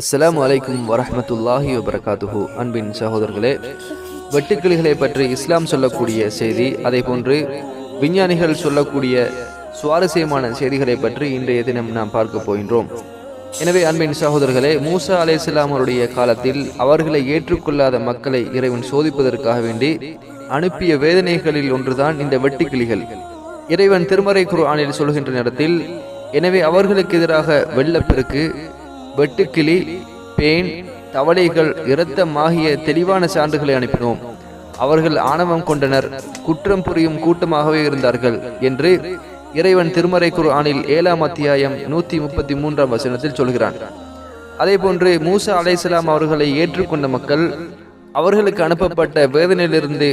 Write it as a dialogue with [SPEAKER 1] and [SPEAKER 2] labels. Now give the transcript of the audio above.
[SPEAKER 1] அஸ்ஸலாமு அலைக்கும் வரஹ்மத்துல்லாஹி வபரகாத்துஹு. அன்பின் சகோதரர்களே வெட்டுக்கிளிகளை பற்றி இஸ்லாம் சொல்லக்கூடிய செய்தி அதே போன்று விஞ்ஞானிகள் சொல்லக்கூடிய சுவாரஸ்யமான செய்திகளை பற்றி இன்றைய தினம் நாம் பார்க்க போகின்றோம். எனவே அன்பின் சகோதரர்களே மூசா அலைஹிஸ்ஸலாம் அவருடைய காலத்தில் அவர்களை ஏற்றுக்கொள்ளாத மக்களை இறைவன் சோதிப்பதற்காக வேண்டி அனுப்பிய வேதனைகளில் ஒன்றுதான் இந்த வெட்டுக்கிளிகள். இறைவன் திருமறை குர்ஆனில் சொல்கின்ற நேரத்தில் எனவே அவர்களுக்கு எதிராக வெள்ளப்பெருக்கு வெட்டுக்கிளி பேன் தவளைகள் இரத்தமாகிய தெளிவான சான்றுகளை அனுப்பினோம். அவர்கள் ஆணவம் கொண்டனர். குற்றம் புரியும் கூட்டமாகவே இருந்தார்கள் என்று இறைவன் திருமறை குர்ஆனில் ஏழாம் அத்தியாயம் நூத்தி முப்பத்தி மூன்றாம் வசனத்தில் சொல்கிறான். அதே போன்று மூசா அலைஹிஸ்ஸலாம் அவர்களை ஏற்றுக்கொண்ட மக்கள் அவர்களுக்கு அனுப்பப்பட்ட வேதனையிலிருந்து